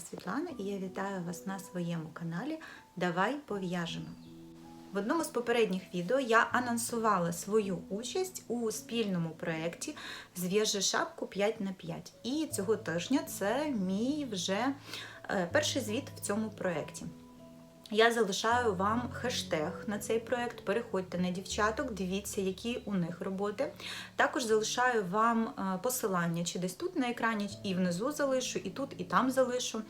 Світлана і я вітаю вас на своєму каналі Давай пов'яжемо. В одному з попередніх відео я анонсувала свою участь у спільному проєкті Зв'яжи шапку 5 на 5 І цього тижня це мій вже е, перший звіт в цьому проєкті. Я залишаю вам хештег на цей проєкт. Переходьте на дівчаток, дивіться, які у них роботи. Також залишаю вам е, посилання, чи десь тут на екрані, і внизу залишу, і тут, і там залишу.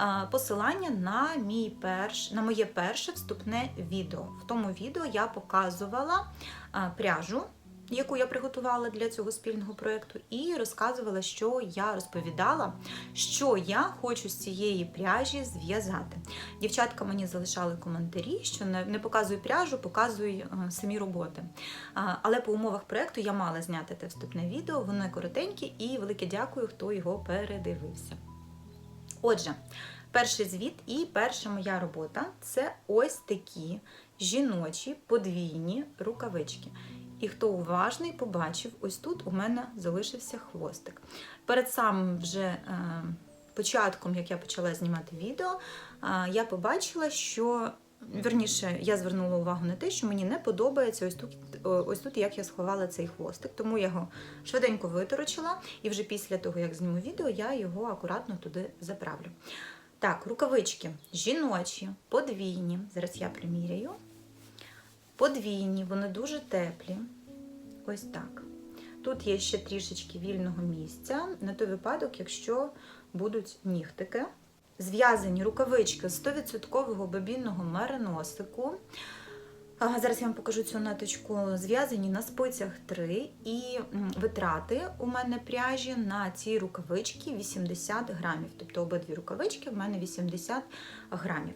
е, Посилання на мій перш, на моє перше вступне відео. В тому відео я показувала е, пряжу. Яку я приготувала для цього спільного проєкту, і розказувала, що я розповідала, що я хочу з цієї пряжі зв'язати. Дівчатка мені залишали коментарі, що не, показую пряжу, показую е, самі роботи. Але по умовах проєкту я мала зняти те вступне відео, воно коротеньке і велике дякую, хто його передивився. Отже, перший звіт і перша моя робота це ось такі жіночі подвійні рукавички. І хто уважний, побачив, ось тут у мене залишився хвостик. Перед самим вже е, початком, як я почала знімати відео, е, я побачила, що верніше я звернула увагу на те, що мені не подобається ось тут, ось тут, як я сховала цей хвостик. Тому я його швиденько виторочила, і вже після того, як зніму відео, я його акуратно туди заправлю. Так, рукавички жіночі, подвійні. Зараз я приміряю. Подвійні, вони дуже теплі. Ось так. Тут є ще трішечки вільного місця на той випадок, якщо будуть нігтики. Зв'язані рукавички з 100% бобінного мериносику. А, Зараз я вам покажу цю ниточку. Зв'язані на спицях 3 і витрати у мене пряжі на ці рукавички 80 грамів. Тобто обидві рукавички в мене 80 грамів.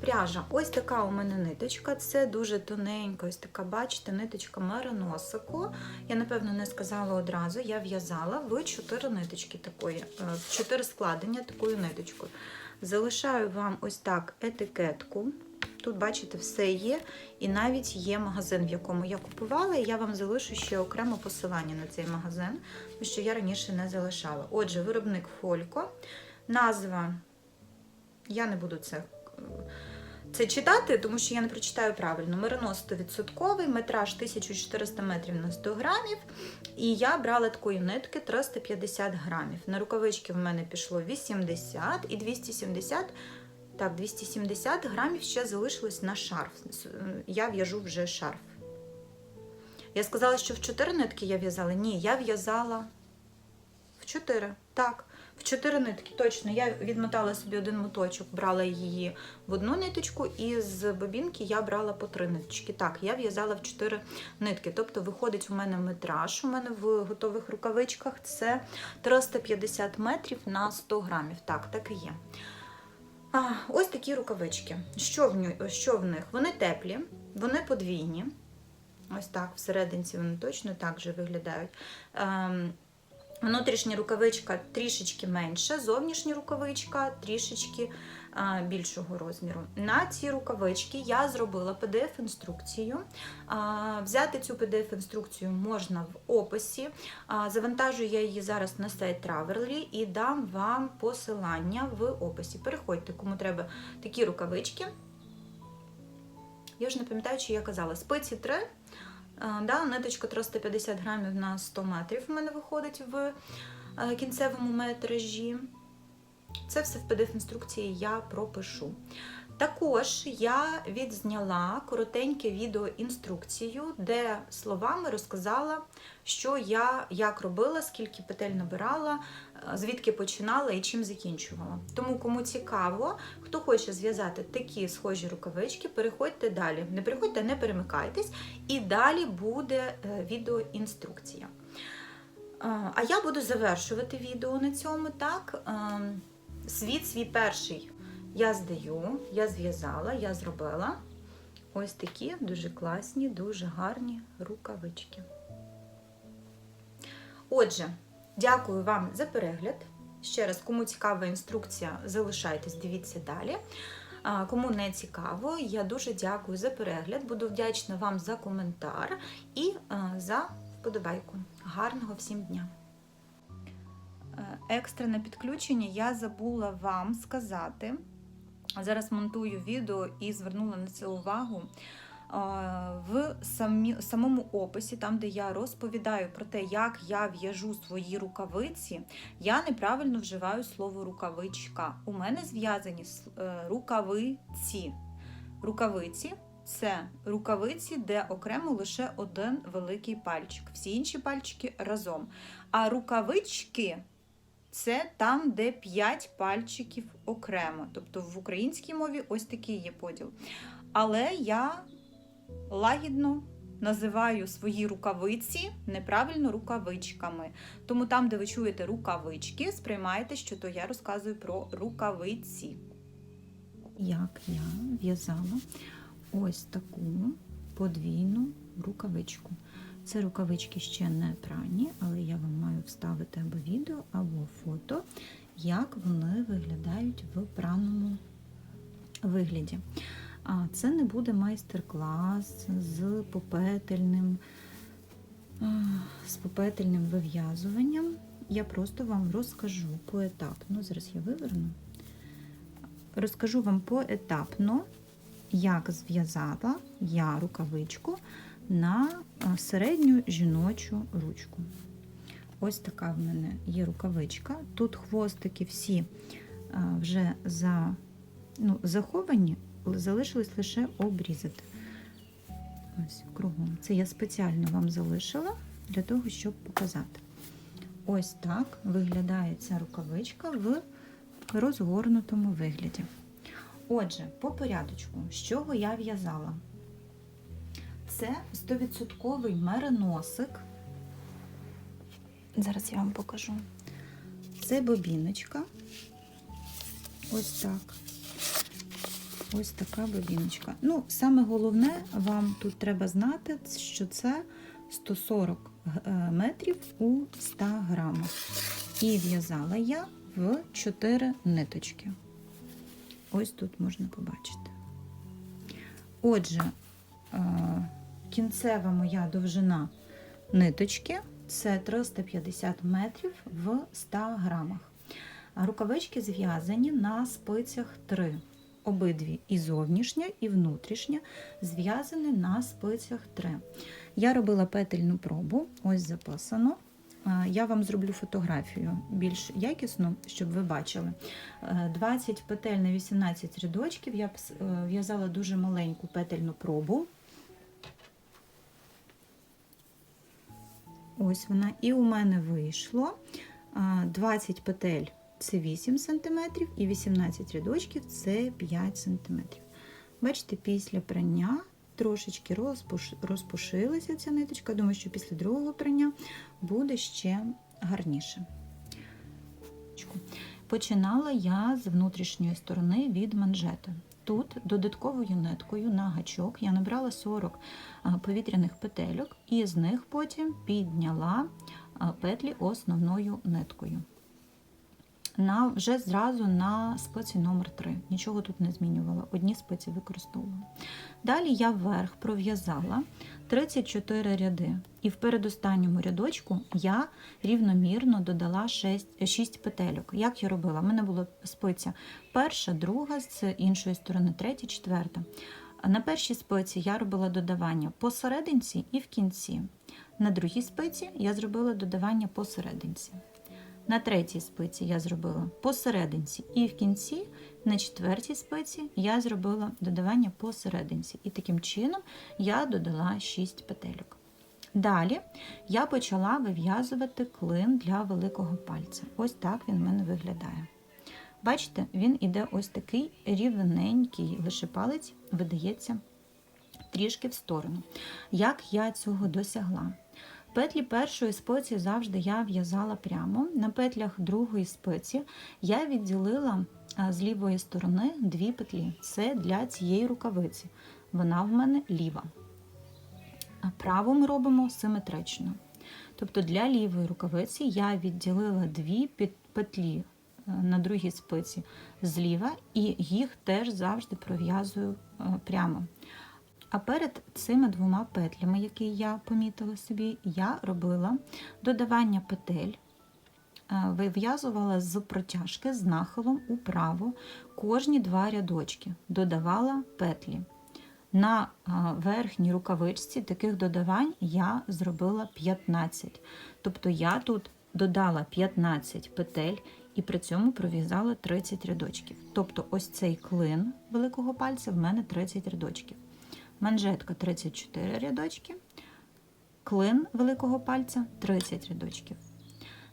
Пряжа. Ось така у мене ниточка. Це дуже тоненька, ось така, бачите, ниточка мериносику. Я, напевно, не сказала одразу. Я в'язала в 4 ниточки такої, е, в 4 складення такою ниточкою. Залишаю вам ось так етикетку. Тут, бачите, все є, і навіть є магазин, в якому я купувала, і я вам залишу ще окремо посилання на цей магазин, що я раніше не залишала. Отже, виробник Фолько. Назва, я не буду це це читати, тому що я не прочитаю правильно. Меринос 100%, метраж 1400 метрів на 100 грамів. І я брала такої нитки 350 грамів. На рукавички в мене пішло 80 і 270. Так, 270 грамів ще залишилось на шарф. Я в'яжу вже шарф. Я сказала, що в 4 нитки я в'язала. Ні, я в'язала в 4. Так. В чотири нитки, точно. Я відмотала собі один моточок, брала її в одну ниточку, і з бобінки я брала по три ниточки. Так, я в'язала в чотири нитки. Тобто, виходить, у мене метраж, у мене в готових рукавичках це 350 метрів на 100 грамів. Так, так і є. А, ось такі рукавички. Що в, ню- що в них? Вони теплі, вони подвійні. Ось так, всерединці вони точно так же виглядають. Внутрішня рукавичка трішечки менша, зовнішня рукавичка трішечки більшого розміру. На ці рукавички я зробила PDF-інструкцію. Взяти цю PDF-інструкцію можна в описі. А, Завантажую я її зараз на сайт Travelly і дам вам посилання в описі. Переходьте, кому треба такі рукавички. Я ж не пам'ятаю, чи я казала, спиці 3. Е, Да, ниточка 350 грамів на 100 метрів в мене виходить в е, кінцевому метражі. Це все в PDF-інструкції я пропишу. Також я відзняла коротеньке відео інструкцію, де словами розказала, що я як робила, скільки петель набирала, е, звідки починала і чим закінчувала. Тому, кому цікаво, хто хоче зв'язати такі схожі рукавички, переходьте далі. Не переходьте, не перемикайтесь, і далі буде е, відеоінструкція. Е, А я буду завершувати відео на цьому. Так, світ свій перший я здаю, я зв'язала, я зробила ось такі дуже класні, дуже гарні рукавички. Отже, дякую вам за перегляд. Ще раз, кому цікава інструкція, залишайтесь, дивіться далі. Кому не цікаво, я дуже дякую за перегляд. Буду вдячна вам за коментар і за вподобайку. Гарного всім дня! Е, Екстрене підключення я забула вам сказати. Зараз монтую відео і звернула на це увагу. В самому описі, там, де я розповідаю про те, як я в'яжу свої рукавиці, я неправильно вживаю слово рукавичка. У мене зв'язані е, рукавиці. Рукавиці це рукавиці, де окремо лише один великий пальчик. Всі інші пальчики разом. А рукавички це там, де 5 пальчиків окремо. Тобто в українській мові ось такий є поділ. Але я лагідно називаю свої рукавиці неправильно рукавичками. Тому там, де ви чуєте рукавички, сприймайте, що то я розказую про рукавиці. Як я в'язала ось таку подвійну рукавичку. Це рукавички ще не прані, але я вам маю вставити або відео, або фото, як вони виглядають в праному вигляді. А це не буде майстер-клас з попетельним, з попетельним вив'язуванням. Я просто вам розкажу поетапно. Зараз я виверну. Розкажу вам поетапно, як зв'язала я рукавичку на середню жіночу ручку. Ось така в мене є рукавичка. Тут хвостики всі вже за, ну, заховані, залишилось лише обрізати. Ось кругом. Це я спеціально вам залишила для того, щоб показати. Ось так виглядає ця рукавичка в розгорнутому вигляді. Отже, по порядочку, з чого я в'язала? Це 100% мериносик. Зараз я вам покажу. Це бобіночка. Ось так. Ось така бобіночка. Ну, саме головне, вам тут треба знати, що це 140 е, метрів у 100 грамах. І в'язала я в 4 ниточки. Ось тут можна побачити. Отже, е, кінцева моя довжина ниточки це 350 метрів в 100 грамах. Рукавички зв'язані на спицях 3. Обидві і зовнішня, і внутрішня зв'язані на спицях 3. Я робила петельну пробу, ось записано. Я вам зроблю фотографію більш якісну, щоб ви бачили. Е, 20 петель на 18 рядочків. Я е, в'язала дуже маленьку петельну пробу. Ось вона. І у мене вийшло 20 петель це 8 см, і 18 рядочків це 5 см. Бачите, після прання трошечки розпушилася ця ниточка. Думаю, що після другого прання буде ще гарніше. Починала я з внутрішньої сторони від манжету. Тут додатковою ниткою на гачок я набрала 40 повітряних петельок і з них потім підняла петлі основною ниткою. На, вже зразу на спиці номер 3 Нічого тут не змінювала, одні спиці використовувала. Далі я вверх пров'язала 34 ряди, і в передостанньому рядочку я рівномірно додала 6, 6 петельок. Як я робила? У мене була спиця перша, друга, з іншої сторони, третя, четверта. На першій спиці я робила додавання посерединці і в кінці. На другій спиці я зробила додавання посерединці. На третій спиці я зробила посерединці і в кінці, на четвертій спиці я зробила додавання посерединці. І таким чином я додала 6 петельок. Далі я почала вив'язувати клин для великого пальця. Ось так він в мене виглядає. Бачите, він іде ось такий рівненький, лише палець видається трішки в сторону. Як я цього досягла? Петлі першої спиці завжди я в'язала прямо. На петлях другої спиці я відділила з лівої сторони дві петлі. Це для цієї рукавиці. Вона в мене ліва. А праву ми робимо симетрично. Тобто для лівої рукавиці я відділила дві петлі е, на другій спиці зліва, і їх теж завжди пров'язую е, прямо. А перед цими двома петлями, які я помітила собі, я робила додавання петель е, вив'язувала з протяжки з нахилом управо кожні два рядочки, додавала петлі. На е, верхній рукавичці таких додавань я зробила 15. Тобто я тут додала 15 петель і при цьому пров'язала 30 рядочків. Тобто ось цей клин великого пальця в мене 30 рядочків. Манжетка 34 рядочки, клин великого пальця 30 рядочків.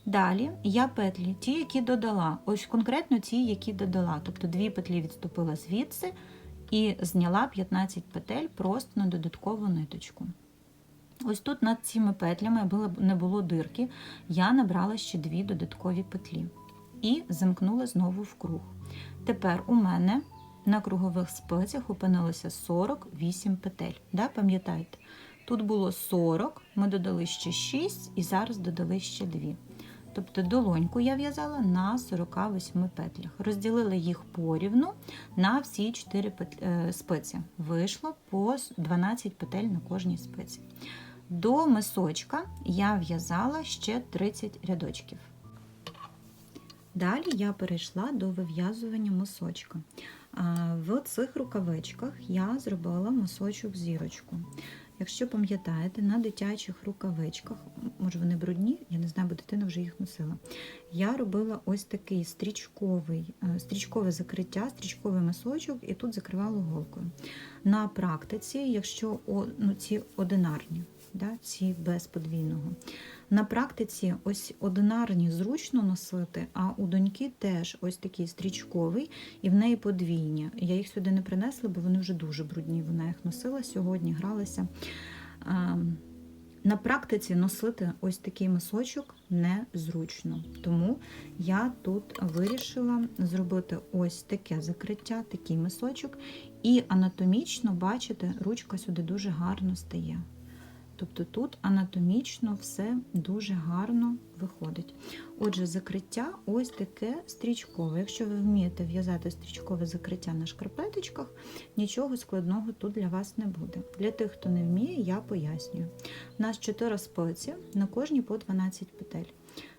Далі я петлі, ті, які додала, ось конкретно ті, які додала. Тобто дві петлі відступила звідси і зняла 15 петель просто на додаткову ниточку. Ось тут над цими петлями, аби не було дирки, я набрала ще дві додаткові петлі і замкнула знову в круг. Тепер у мене на кругових спицях опинилося 48 петель. Да, Пам'ятаєте? Тут було 40, ми додали ще 6 і зараз додали ще 2. Тобто долоньку я в'язала на 48 петлях. Розділила їх порівну на всі 4 спиці. Вийшло по 12 петель на кожній спиці. До мисочка я в'язала ще 30 рядочків. Далі я перейшла до вив'язування мисочка. В цих рукавичках я зробила мисочок зірочку. Якщо пам'ятаєте, на дитячих рукавичках, може вони брудні, я не знаю, бо дитина вже їх носила. Я робила ось такий стрічковий, стрічкове закриття, стрічковий мисочок, і тут закривала голкою. На практиці, якщо ну, ці одинарні, да, ці без подвійного. На практиці ось одинарні зручно носити, а у доньки теж ось такий стрічковий, і в неї подвійні. Я їх сюди не принесла, бо вони вже дуже брудні. Вона їх носила сьогодні, гралася. На практиці носити ось такий мисочок незручно. Тому я тут вирішила зробити ось таке закриття, такий мисочок, і анатомічно, бачите, ручка сюди дуже гарно стає. Тобто тут анатомічно все дуже гарно виходить. Отже, закриття ось таке стрічкове. Якщо ви вмієте в'язати стрічкове закриття на шкарпеточках, нічого складного тут для вас не буде. Для тих, хто не вміє, я пояснюю. У нас 4 спиці, на кожній по 12 петель.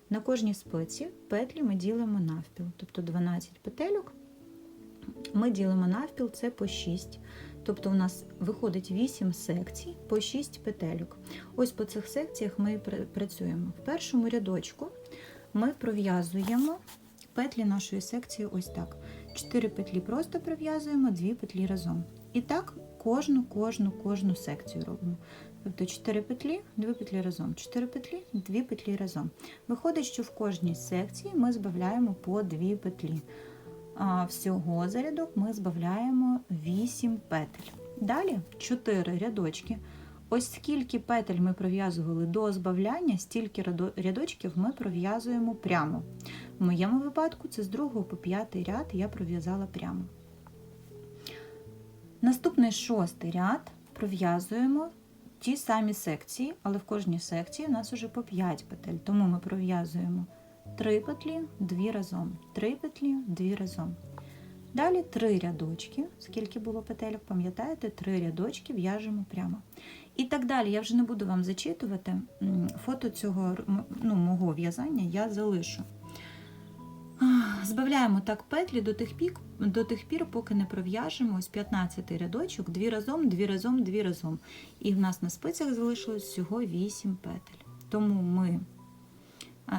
На кожній спиці петлі ми ділимо навпіл, тобто 12 петельок. Ми ділимо навпіл, це по 6. Тобто у нас виходить 8 секцій по 6 петельок. Ось по цих секціях ми працюємо. В першому рядочку ми пров'язуємо петлі нашої секції ось так. 4 петлі просто пров'язуємо, 2 петлі разом. І так кожну, кожну, кожну секцію робимо. Тобто 4 петлі, 2 петлі разом, 4 петлі, 2 петлі разом. Виходить, що в кожній секції ми збавляємо по 2 петлі всього за рядок ми збавляємо 8 петель. Далі 4 рядочки. Ось скільки петель ми пров'язували до збавляння, стільки рядочків ми пров'язуємо прямо. В моєму випадку це з 2 по 5 ряд я пров'язала прямо. Наступний шостий ряд пров'язуємо ті самі секції, але в кожній секції у нас уже по 5 петель, тому ми пров'язуємо 3 петлі, 2 разом, 3 петлі, 2 разом. Далі 3 рядочки, скільки було петельок, пам'ятаєте, 3 рядочки в'яжемо прямо. І так далі. Я вже не буду вам зачитувати. Фото цього ну, мого в'язання я залишу. Збавляємо так петлі до тих пік, до тих пір, поки не пров'яжемо ось 15 рядочок, 2 разом, 2 разом, 2 разом. І в нас на спицях залишилось всього 8 петель. Тому ми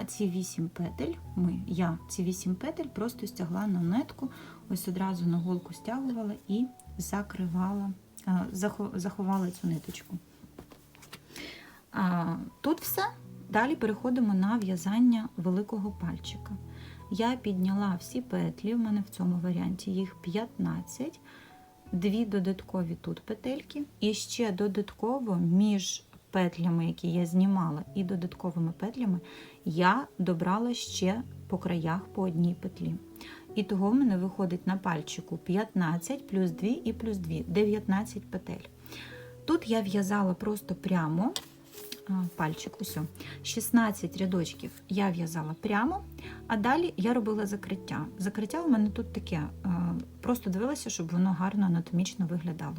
ці 8 петель, ми, я ці 8 петель просто стягла на нитку, ось одразу на голку стягувала і закривала, заховала цю ниточку. Тут все. Далі переходимо на в'язання великого пальчика. Я підняла всі петлі, в мене в цьому варіанті їх 15, дві додаткові тут петельки, і ще додатково між петлями, які я знімала, і додатковими петлями я добрала ще по краях по одній петлі. І того в мене виходить на пальчику 15 плюс 2 і плюс 2 19 петель. Тут я в'язала просто прямо пальчик, усе, 16 рядочків я в'язала прямо, а далі я робила закриття. Закриття у мене тут таке, просто дивилася, щоб воно гарно анатомічно виглядало.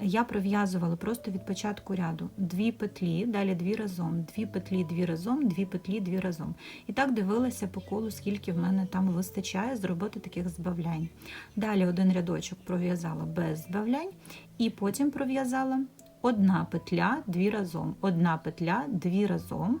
Я пров'язувала просто від початку ряду дві петлі, далі дві разом, дві петлі, дві разом, дві петлі, дві разом. І так дивилася по колу, скільки в мене там вистачає зробити таких збавлянь. Далі один рядочок пров'язала без збавлянь, і потім пров'язала одна петля, дві разом, одна петля, дві разом.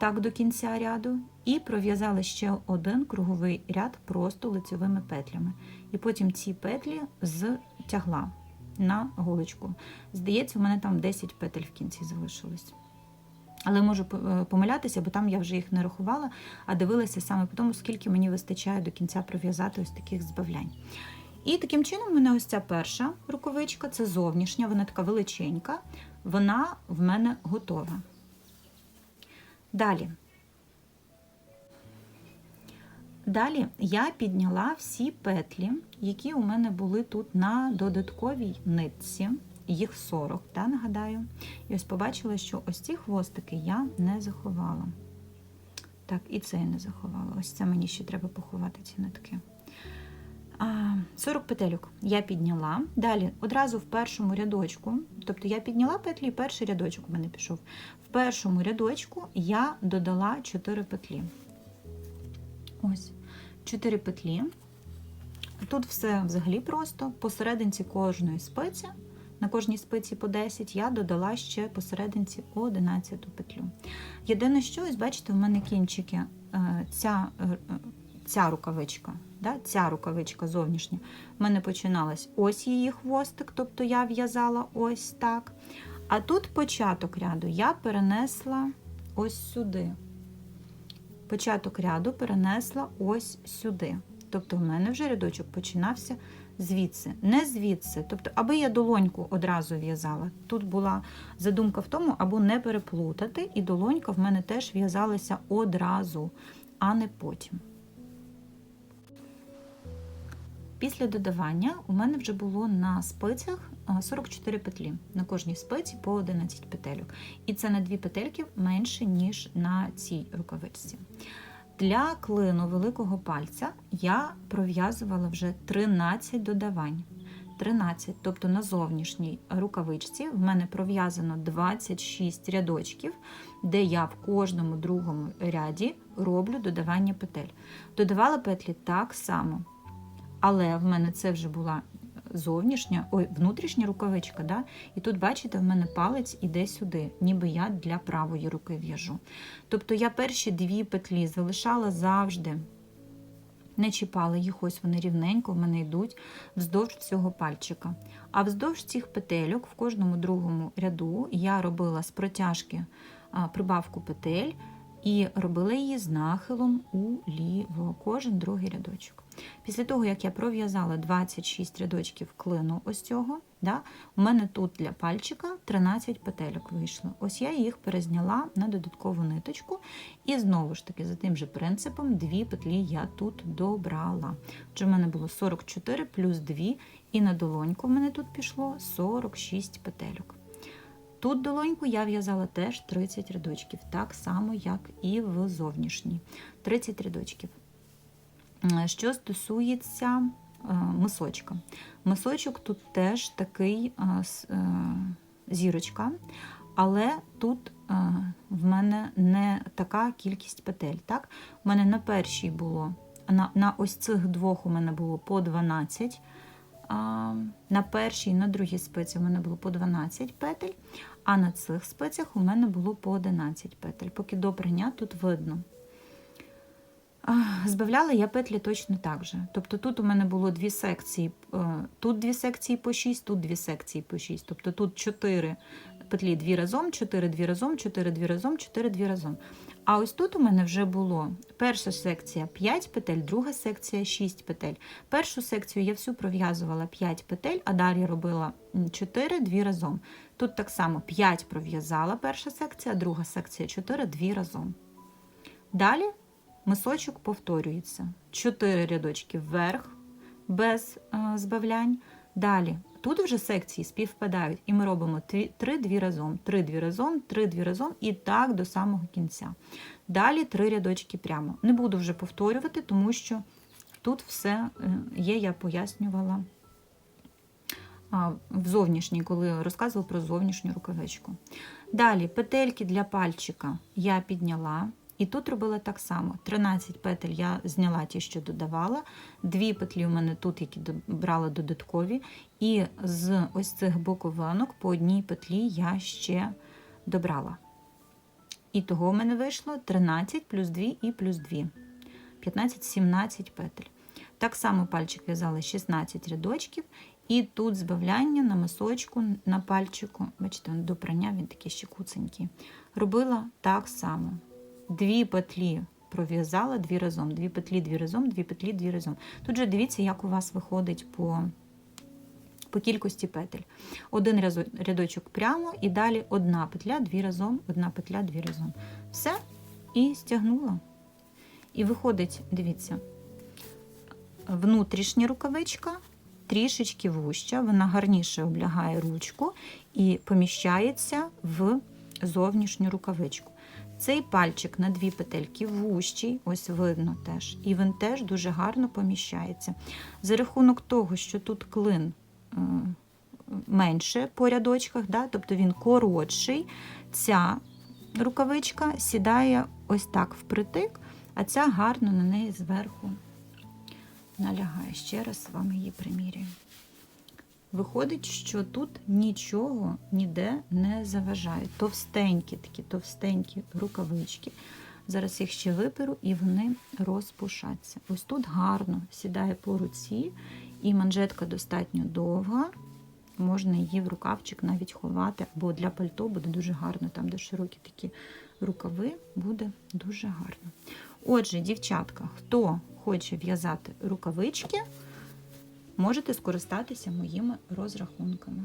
Так до кінця ряду, і пров'язала ще один круговий ряд просто лицьовими петлями. І потім ці петлі зтягла на голочку. Здається, у мене там 10 петель в кінці залишилось. Але можу е, помилятися, бо там я вже їх не рахувала, а дивилася саме по тому, скільки мені вистачає до кінця пров'язати ось таких збавлянь. І таким чином, у мене ось ця перша рукавичка, це зовнішня, вона така величенька, вона в мене готова. Далі. Далі я підняла всі петлі, які у мене були тут на додатковій нитці, їх 40, та, нагадаю. І ось побачила, що ось ці хвостики я не заховала. Так, і це я не заховала. Ось це мені ще треба поховати ці нитки. 40 петельок я підняла. Далі одразу в першому рядочку, тобто я підняла петлі, і перший рядочок у мене пішов. В першому рядочку я додала 4 петлі. Ось, 4 петлі. Тут все взагалі просто. Посерединці кожної спиці, на кожній спиці по 10, я додала ще посерединці 11 петлю. Єдине, що, ось бачите, в мене кінчики, е, ця, е, ця рукавичка. Да, Ця рукавичка зовнішня в мене починалась ось її хвостик, тобто я в'язала ось так. А тут початок ряду я перенесла ось сюди. Початок ряду перенесла ось сюди. Тобто в мене вже рядочок починався звідси, не звідси. Тобто, аби я долоньку одразу в'язала. Тут була задумка в тому, або не переплутати, і долонька в мене теж в'язалася одразу, а не потім. Після додавання у мене вже було на спицях 44 петлі, на кожній спиці по 11 петельок. І це на дві петельки менше, ніж на цій рукавичці. Для клину великого пальця я пров'язувала вже 13 додавань. 13, тобто на зовнішній рукавичці в мене пров'язано 26 рядочків, де я в кожному другому ряді роблю додавання петель. Додавала петлі так само. Але в мене це вже була зовнішня, ой, внутрішня рукавичка. да? І тут, бачите, в мене палець іде сюди, ніби я для правої руки в'яжу. Тобто я перші дві петлі залишала завжди. Не чіпала їх, ось вони рівненько в мене йдуть вздовж цього пальчика. А вздовж цих петельок в кожному другому ряду я робила з протяжки прибавку петель і робила її з нахилом уліво, кожен другий рядочок. Після того, як я пров'язала 26 рядочків клину ось цього, да, у мене тут для пальчика 13 петельок вийшло. Ось я їх перезняла на додаткову ниточку, і знову ж таки, за тим же принципом, дві петлі я тут добрала. Отже, в мене було 44 плюс 2, і на долоньку в мене тут пішло 46 петельок. Тут долоньку я в'язала теж 30 рядочків, так само, як і в зовнішній. 30 рядочків. Що стосується е, мисочка. Мисочок тут теж такий е, е, зірочка, але тут в мене не така кількість петель. Так? У мене на першій було, на на ось цих двох у мене було по 12. На першій і на другій спиці у мене було по 12 петель, а на цих спицях у мене було по 11 петель. Поки до прийня тут видно. Збавляла я петлі точно так же. Тобто тут у мене було дві секції, е, тут дві секції по 6, тут дві секції по 6. Тобто тут 4 петлі дві разом, 4 дві разом, 4 дві разом, 4 дві разом. А ось тут у мене вже було перша секція 5 петель, друга секція 6 петель. Першу секцію я всю пров'язувала 5 петель, а далі робила 4 дві разом. Тут так само 5 пров'язала перша секція, друга секція 4 дві разом. Далі мисочок повторюється. 4 рядочки вверх, без е, збавлянь. Далі, тут вже секції співпадають, і ми робимо 3 дві разом, 3 дві разом, 3 дві разом і так до самого кінця. Далі 3 рядочки прямо. Не буду вже повторювати, тому що тут все е, є, я пояснювала в зовнішній, коли розказувала про зовнішню рукавичку. Далі петельки для пальчика я підняла. І тут робила так само: 13 петель я зняла ті, що додавала, дві петлі у мене тут, які брала додаткові, і з ось цих боковинок по одній петлі я ще добрала. І того в мене вийшло 13 плюс 2 і плюс 2. 15-17 петель. Так само пальчик в'язала 16 рядочків, і тут збавляння на мисочку, на пальчику. Бачите, до прання він такий ще куценький. Робила так само. Дві петлі пров'язала дві разом, дві петлі, дві разом, дві петлі, дві разом. Тут же дивіться, як у вас виходить по, по кількості петель. Один рядочок прямо і далі одна петля, дві разом, одна петля, дві разом. Все, і стягнула. І виходить, дивіться, внутрішня рукавичка трішечки вуща, вона гарніше облягає ручку і поміщається в зовнішню рукавичку. Цей пальчик на дві петельки вущий, ось видно теж, і він теж дуже гарно поміщається. За рахунок того, що тут клин е, менше по рядочках, да, тобто він коротший, ця рукавичка сідає ось так впритик, а ця гарно на неї зверху налягає. Ще раз з вами її примірюю. Виходить, що тут нічого ніде не заважає. Товстенькі такі товстенькі рукавички. Зараз їх ще виперу і вони розпушаться. Ось тут гарно сідає по руці, і манжетка достатньо довга. Можна її в рукавчик навіть ховати, або для пальто буде дуже гарно, там, де широкі такі рукави, буде дуже гарно. Отже, дівчатка, хто хоче в'язати рукавички, можете скористатися моїми розрахунками.